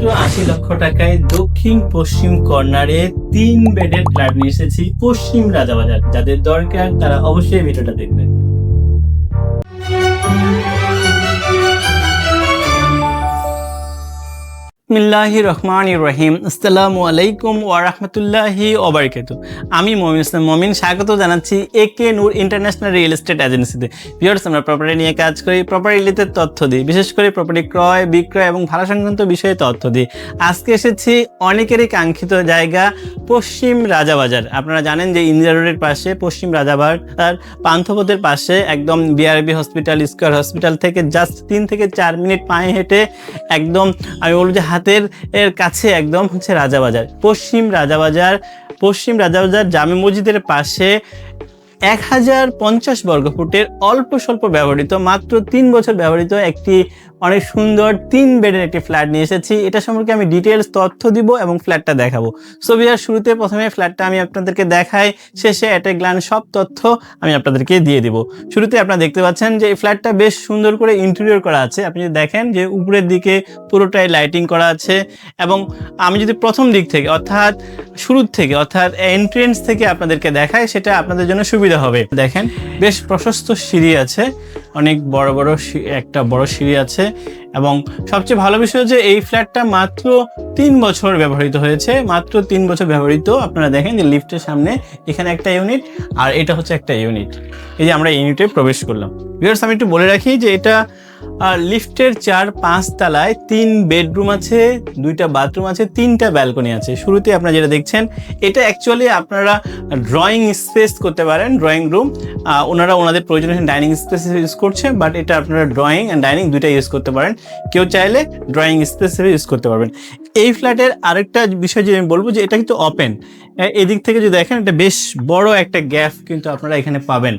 মাত্র আশি লক্ষ টাকায় দক্ষিণ পশ্চিম কর্নারে তিন বেডের ফ্ল্যাট নিয়ে এসেছি পশ্চিম রাজাবাজার। যাদের দরকার, তারা অবশ্যই ভিডিওটা দেখবেন। বিসমিল্লাহি রহমান রহিম আসসালামু আলাইকুম ওয়া রাহমাতুল্লাহি ওয়া আমি মমিন ইসলাম। মমিন, স্বাগত জানাচ্ছি A K Noor international real estate এজেন্সিতে। ভিউয়ার্স, আমরা প্রপার্টি নিয়ে কাজ করি প্রপার্টি রিলেটেড তথ্য দিই, বিশেষ করে প্রপার্টি ক্রয়, বিক্রয় এবং ভাড়া সংক্রান্ত বিষয়ে তথ্য দিই। আজকে এসেছি অনেকেরই কাঙ্ক্ষিত জায়গা, পশ্চিম রাজাবাজার। আপনারা জানেন যে ইন্দিরা রোডের পাশে, পশ্চিম রাজাবাজার পান্থপথের পাশে একদম বিআরবি হসপিটাল স্কোয়ার হসপিটাল থেকে জাস্ট তিন থেকে চার মিনিট পায়ে হেঁটে একদম, আমি বলব যে হাতের এর কাছে একদম হচ্ছে রাজাবাজার। পশ্চিম রাজাবাজার পশ্চিম রাজাবাজার জামে মসজিদের পাশে এক হাজার পঞ্চাশ বর্গফুটের অল্প স্বল্প ব্যবহৃত, মাত্র তিন বছর ব্যবহৃত একটি অনেক সুন্দর তিন বেডের একটি ফ্ল্যাট নিয়ে এসেছি। এটা সম্পর্কে আমি ডিটেলস তথ্য দিব এবং ফ্ল্যাটটা দেখাবো। সো শুরুতে প্রথমে ফ্ল্যাটটা আমি আপনাদেরকে দেখাই। শেষে অ্যাটে গ্লান সব তথ্য আমি আপনাদেরকে দিয়ে দিব। শুরুতে আপনারা দেখতে পাচ্ছেন যে এই ফ্ল্যাটটা বেশ সুন্দর করে ইন্টেরিয়র করা আছে। আপনি যদি দেখেন যে উপরের দিকে পুরোটাই লাইটিং করা আছে এবং আমি যদি প্রথম দিক থেকে অর্থাৎ শুরুর থেকে অর্থাৎ এন্ট্রেন্স থেকে আপনাদেরকে দেখাই, সেটা আপনাদের জন্য সুবিধা হবে। দেখেন, বেশ প্রশস্ত সিঁড়ি আছে। অনেক বড় বড় একটা বড় সিঁড়ি আছে। এবং সবচেয়ে ভালো বিষয় যে এই ফ্ল্যাটটা মাত্র তিন বছর ব্যবহৃত হয়েছে। মাত্র তিন বছর ব্যবহৃত। আপনারা দেখেন যে লিফটের সামনে এখানে একটা ইউনিট আর এটা হচ্ছে একটা ইউনিট এই যে আমরা ইউনিটে প্রবেশ করলাম। ভিউয়ার্স আমি একটু বলে রাখি যে এটা লিফটের চার পাঁচ তলায় তিন বেডরুম আছে, দুইটা বাথরুম আছে, তিনটা ব্যালকনি আছে। শুরুতে আপনারা যেটা দেখছেন, এটা অ্যাকচুয়ালি আপনারা ড্রয়িং স্পেস করতে পারেন ড্রয়িং রুম ওনারা ওনাদের প্রয়োজনীয় ডাইনিং স্পেস ইউজ করছে বাট এটা আপনারা ড্রয়িং অ্যান্ড ডাইনিং দুইটা ইউজ করতে পারেন। কেউ চাইলে ড্রয়িং স্পেস হিসেবে ইউজ করতে পারবেন। এই ফ্ল্যাটের আরেকটা বিষয় যে আমি বলব যে এটা কিন্তু ওপেন এদিক থেকে যদি দেখেন, এটা বেশ বড় একটা গ্যাপ কিন্তু আপনারা এখানে পাবেন।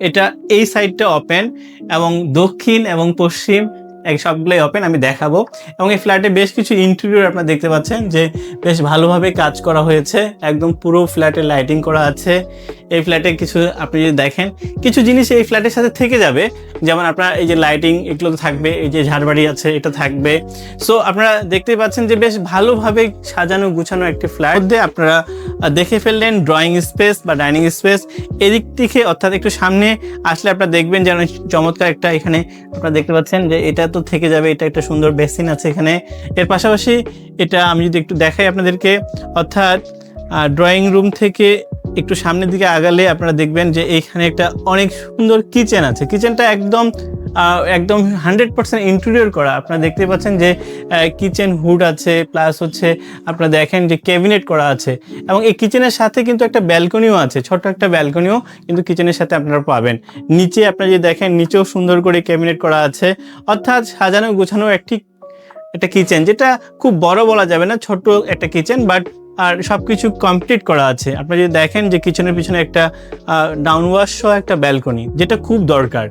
এটা এই সাইডটা ওপেন এবং দক্ষিণ এবং পশ্চিম এক সবগুলোই ওপেন আমি দেখাবো। এবং এই ফ্ল্যাটে বেশ কিছু ইন্টেরিয়র আপনারা দেখতে পাচ্ছেন যে বেশ ভালোভাবে কাজ করা হয়েছে। একদম পুরো ফ্ল্যাটে লাইটিং করা আছে। এই ফ্ল্যাটে কিছু, আপনি যদি দেখেন, কিছু জিনিস এই ফ্ল্যাটের সাথে থেকে যাবে। যেমন আপনার এই যে লাইটিং এগুলো তো থাকবে, এই যে ঝাড়বাড়ি আছে, এটা থাকবে। সো আপনারা দেখতেই পাচ্ছেন যে বেশ ভালোভাবে সাজানো গুছানো একটি ফ্ল্যাট মধ্যে আপনারা দেখে ফেললেন ড্রয়িং স্পেস বা ডাইনিং স্পেস এদিক থেকে অর্থাৎ একটু সামনে আসলে আপনারা দেখবেন যেন চমৎকার একটা এখানে আপনারা দেখতে পাচ্ছেন যে এটা তো থেকে যাবে, এটা একটা সুন্দর বেসিন আছে এখানে। এর পাশাপাশি এটা আমি যদি একটু দেখাই আপনাদেরকে, অর্থাৎ ড্রয়িং রুম থেকে একটু সামনের দিকে আগালে আপনারা দেখবেন যে এইখানে একটা অনেক সুন্দর কিচেন আছে। কিচেনটা একদম একদম হান্ড্রেড পার্সেন্ট ইন্টেরিয়র করা। আপনারা দেখতে পাচ্ছেন যে কিচেন হুড আছে প্লাস হচ্ছে আপনারা দেখেন যে ক্যাবিনেট করা আছে। এবং এই কিচেনের সাথে কিন্তু একটা ব্যালকনিও আছে, ছোট্ট একটা ব্যালকনিও কিন্তু কিচেনের সাথে আপনারা পাবেন। নিচে আপনারা যদি দেখেন, নিচেও সুন্দর করে ক্যাবিনেট করা আছে। অর্থাৎ সাজানো গোছানো একটি একটা কিচেন যেটা খুব বড় বলা যাবে না ছোট একটা কিচেন বাট আর সব কিছু কমপ্লিট করা আছে। আপনারা যদি দেখেন যে কিচেনের পিছনে একটা ডাউন ওয়াশ সহ একটা ব্যালকনি যেটা খুব দরকার।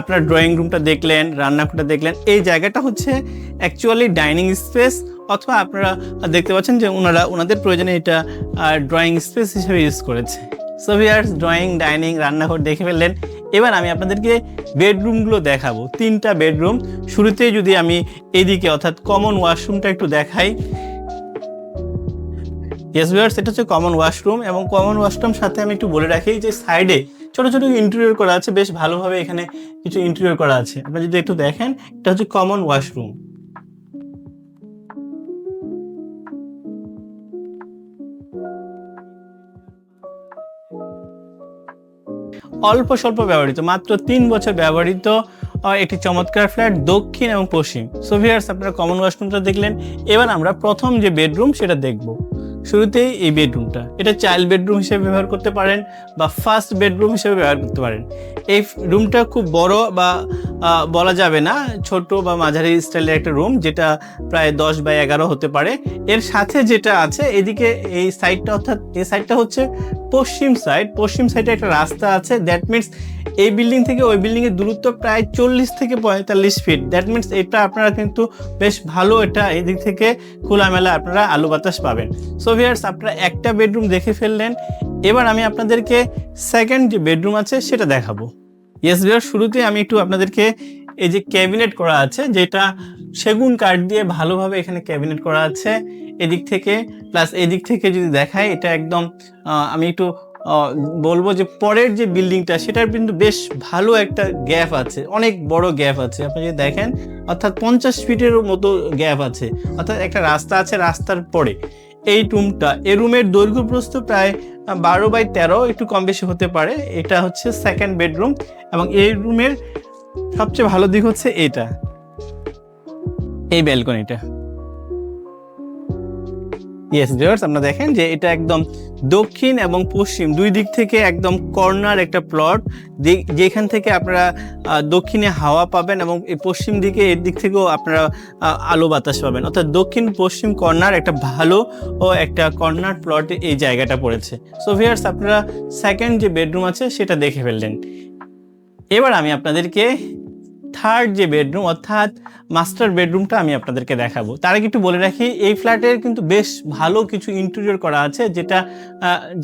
আপনার ড্রয়িং রুমটা দেখলেন, রান্নাঘরটা দেখলেন, এই জায়গাটা হচ্ছে অ্যাকচুয়ালি ডাইনিং স্পেস অথবা আপনারা দেখতে পাচ্ছেন যে ওনারা ওনাদের প্রয়োজনে এটা ড্রয়িং স্পেস হিসেবে ইউজ করেছে। সো ভিয়ার্স ড্রয়িং ডাইনিং রান্নাঘর দেখে ফেললেন। এবার আমি আপনাদেরকে বেডরুমগুলো দেখাবো। তিনটা বেডরুম শুরুতেই যদি আমি এদিকে, অর্থাৎ কমন ওয়াশরুমটা একটু দেখাই। ইয়েস ভিউয়ার্স এটা হচ্ছে কমন ওয়াশরুম এবং কমন ওয়াশরুম সাথে আমি একটু বলে রাখি যে সাইডে ছোট ছোট ইন্টেরিয়র করা আছে, বেশ ভালোভাবে এখানে কিছু ইন্টেরিয়র করা আছে। আপনারা যদি একটু দেখেন, এটা হচ্ছে কমন ওয়াশরুম অল্প স্বল্প ব্যবহৃত, মাত্র তিন বছর ব্যবহৃত একটি চমৎকার ফ্ল্যাট দক্ষিণ এবং পশ্চিম। সোভিয়ার্স আপনারা কমন ওয়াশরুমটা দেখলেন। এবার আমরা প্রথম যে বেডরুম সেটা দেখব। শুরুতেই এই বেডরুমটা এটা চাইল্ড বেডরুম হিসেবে ব্যবহার করতে পারেন বা ফার্স্ট বেডরুম হিসেবে ব্যবহার করতে পারেন। এই রুমটা খুব বড় বা বলা যাবে না, ছোট বা মাঝারি স্টাইলের একটা রুম যেটা প্রায় দশ বাই এগারো হতে পারে। এর সাথে যেটা আছে, এদিকে এই সাইডটা অর্থাৎ, এই সাইডটা হচ্ছে পশ্চিম সাইড পশ্চিম সাইডে একটা রাস্তা আছে দ্যাট মিনস এই বিল্ডিং থেকে ওই বিল্ডিং এর দূরত্ব প্রায় চল্লিশ থেকে পঁয়তাল্লিশ ফিট দ্যাট মিনস এটা আপনারা কিন্তু বেশ ভালো এটা এদিক থেকে খোলামেলা আপনারা আলু বাতাস পাবেন। সো ভিয়ার্স আপনারা একটা বেডরুম দেখে ফেললেন। এবার আমি আপনাদেরকে সেকেন্ড যে বেডরুম আছে সেটা দেখাবো। ইয়েস বিয়ার শুরুতে আমি একটু আপনাদেরকে এই যে ক্যাবিনেট করা আছে, যেটা সেগুন কাঠ দিয়ে ভালোভাবে এখানে ক্যাবিনেট করা আছে। এদিক থেকে প্লাস এদিক থেকে যদি দেখায় এটা একদম আমি একটু বলব যে পরের যে বিল্ডিংটা সেটার কিন্তু বেশ ভালো একটা গ্যাপ আছে। অনেক বড় গ্যাপ আছে। আপনি যদি দেখেন, অর্থাৎ পঞ্চাশ ফিটেরও মতো গ্যাপ আছে। অর্থাৎ একটা রাস্তা আছে রাস্তার পরে। এই রুমটা এই রুমের দৈর্ঘ্য প্রস্থ প্রায় বারো বাই তেরো, একটু কম বেশি হতে পারে। এটা হচ্ছে সেকেন্ড বেডরুম এবং এই রুমের সবচেয়ে ভালো দিক হচ্ছে এটা। এই ব্যালকনিটা ইয়েস ভিউয়ার্স আপনারা দেখেন যে এটা একদম দক্ষিণ এবং পশ্চিম, দুই দিক থেকে একদম কর্নার একটা প্লট যেখান থেকে আপনারা দক্ষিণে হাওয়া পাবেন এবং পশ্চিম দিকে, এর দিক থেকেও আপনারা আলো বাতাস পাবেন। অর্থাৎ দক্ষিণ, পশ্চিম কর্নার একটা ভালো ও একটা কর্নার প্লট এই জায়গাটা পড়েছে। সো ভিউয়ার্স আপনারা সেকেন্ড যে বেডরুম আছে, সেটা দেখে ফেললেন। এবার আমি আপনাদেরকে থার্ড যে বেডরুম অর্থাৎ মাস্টার বেডরুমটা আমি আপনাদেরকে দেখাবো। তার আগে একটু বলে রাখি, এই ফ্ল্যাটের কিন্তু বেশ ভালো কিছু ইন্টেরিয়র করা আছে, যেটা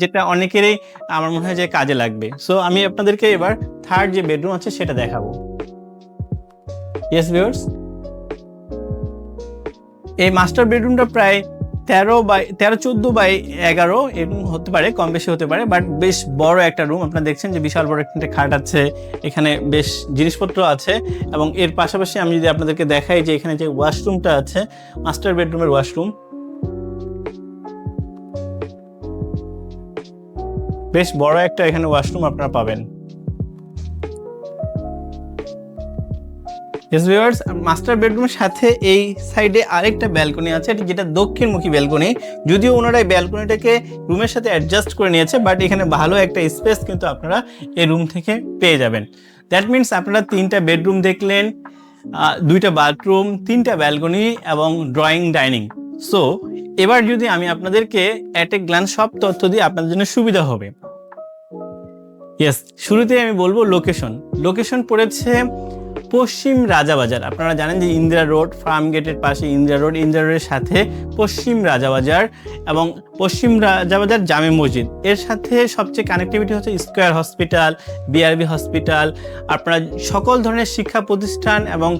যেটা অনেকেরই আমার মনে হয় যে কাজে লাগবে। সো আমি আপনাদেরকে এবার থার্ড যে বেডরুম আছে, সেটা দেখাবো। ইয়েস ভিউয়ার্স এই মাস্টার বেডরুমটা প্রায় তেরো বাই, তেরো চোদ্দ বাই এগারো এরকম হতে পারে, কম বেশি হতে পারে বাট বেশ বড় একটা রুম আপনারা দেখছেন যে বিশাল বড় একটা খাট আছে, এখানে বেশ জিনিসপত্র আছে, এবং এর পাশাপাশি আমি যদি আপনাদেরকে দেখাই যে এখানে যে ওয়াশরুমটা আছে মাস্টার বেডরুমের ওয়াশরুম বেশ বড় একটা এখানে ওয়াশরুম আপনারা পাবেন। মাস্টার বেডরুমের সাথে এই সাইডে আরেকটা ব্যালকনি আছে। যেটা দক্ষিণমুখী ব্যালকনি যদিও ওনারা এই ব্যালকনিটাকে রুমের সাথে অ্যাডজাস্ট করে নিয়েছে বাট এখানে ভালো একটা স্পেস কিন্তু আপনারা এই রুম থেকে পেয়ে যাবেন। দ্যাট মিন্স আপনারা তিনটা বেডরুম দেখলেন দুইটা বাথরুম তিনটা ব্যালকনি এবং ড্রয়িং ডাইনিং সো এবার যদি আমি আপনাদেরকে অ্যাট এ গ্ল্যান্স সব তথ্য দিয়ে আপনাদের জন্য সুবিধা হবে। ইয়েস শুরুতে আমি বলব লোকেশন লোকেশন পড়েছে পশ্চিম রাজাবাজার। আপনারা জানেন যে ইন্দিরা রোড, ফার্ম গেটের পাশে ইন্দিরা রোড, ইন্দিরা রোডের সাথে পশ্চিম রাজাবাজার এবং পশ্চিম রাজাবাজার জামে মসজিদ। এর সাথে সবচেয়ে কানেক্টিভিটি হচ্ছে স্কোয়ার হসপিটাল বিআরবি হসপিটাল আপনারা সকল ধরনের শিক্ষা প্রতিষ্ঠান এবং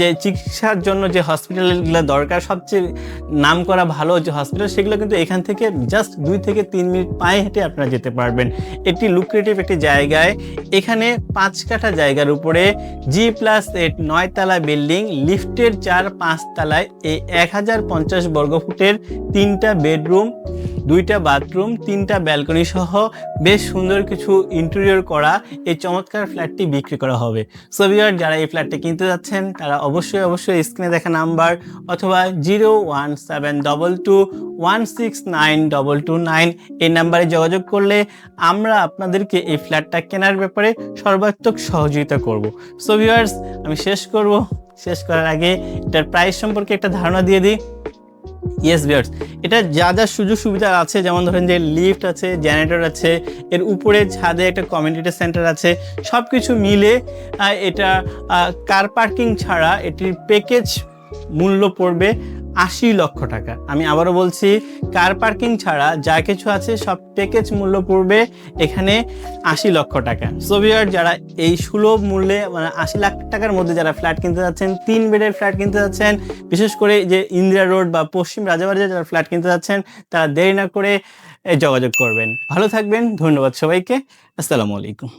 যে চিকিৎসার জন্য যে হসপিটালগুলো দরকার, সবচেয়ে নাম করা ভালো যে হসপিটাল সেগুলো কিন্তু এখান থেকে জাস্ট দুই থেকে তিন মিনিট পায়ে হেঁটে আপনারা যেতে পারবেন। একটি লুক্রেটিভ একটি জায়গায়। এখানে পাঁচ কাঠা জায়গার উপরে জি প্লাস এইট নয়তলা বিল্ডিং, লিফটের চার পাঁচ তলায় এই এক হাজার পঞ্চাশ বর্গফুটের তিনটা বেডরুম দুইটা বাথরুম, তিনটা ব্যালকনি সহ বেশ সুন্দর কিছু ইন্টেরিয়র করা এই চমৎকার ফ্ল্যাটটি বিক্রি করা হবে। সোভিয়ার যারা এই ফ্ল্যাটটি কিনতে যাচ্ছেন, তারা অবশ্যই অবশ্যই স্ক্রিনে দেখা নাম্বার অথবা zero one seven double two one six nine double two nine এই নাম্বারে যোগাযোগ করলে আমরা আপনাদেরকে এই ফ্ল্যাটটা কেনার ব্যাপারে সর্বাত্মক সহযোগিতা করব। সো আমি শেষ করব। শেষ করার আগে এটার প্রাইস সম্পর্কে একটা ধারণা দিয়ে দিই। ইয়েস বিয়ার্স এটা যা যা সুযোগ সুবিধা আছে, যেমন ধরেন যে লিফট আছে জেনারেটর আছে, এর উপরে ছাদে একটা কমিউনিটি সেন্টার আছে সব কিছু মিলে এটা কার পার্কিং ছাড়া এটির প্যাকেজ মূল্য পড়বে আশি লক্ষ টাকা। আমি আবারও বলছি কার পার্কিং ছাড়া যা কিছু আছে সব প্যাকেজ মূল্য পড়বে এখানে আশি লক্ষ টাকা। সোভিয়ার যারা এই সুলভ মূল্যে মানে আশি লাখ টাকার মধ্যে যারা ফ্ল্যাট কিনতে যাচ্ছেন, তিন বেডের ফ্ল্যাট কিনতে যাচ্ছেন, বিশেষ করে যে ইন্দিরা রোড বা পশ্চিম রাজাবাজারে যারা ফ্ল্যাট কিনতে যাচ্ছেন, তারা দেরি না করে যোগাযোগ করবেন। ভালো থাকবেন, ধন্যবাদ সবাইকে। আসসালামু আলাইকুম।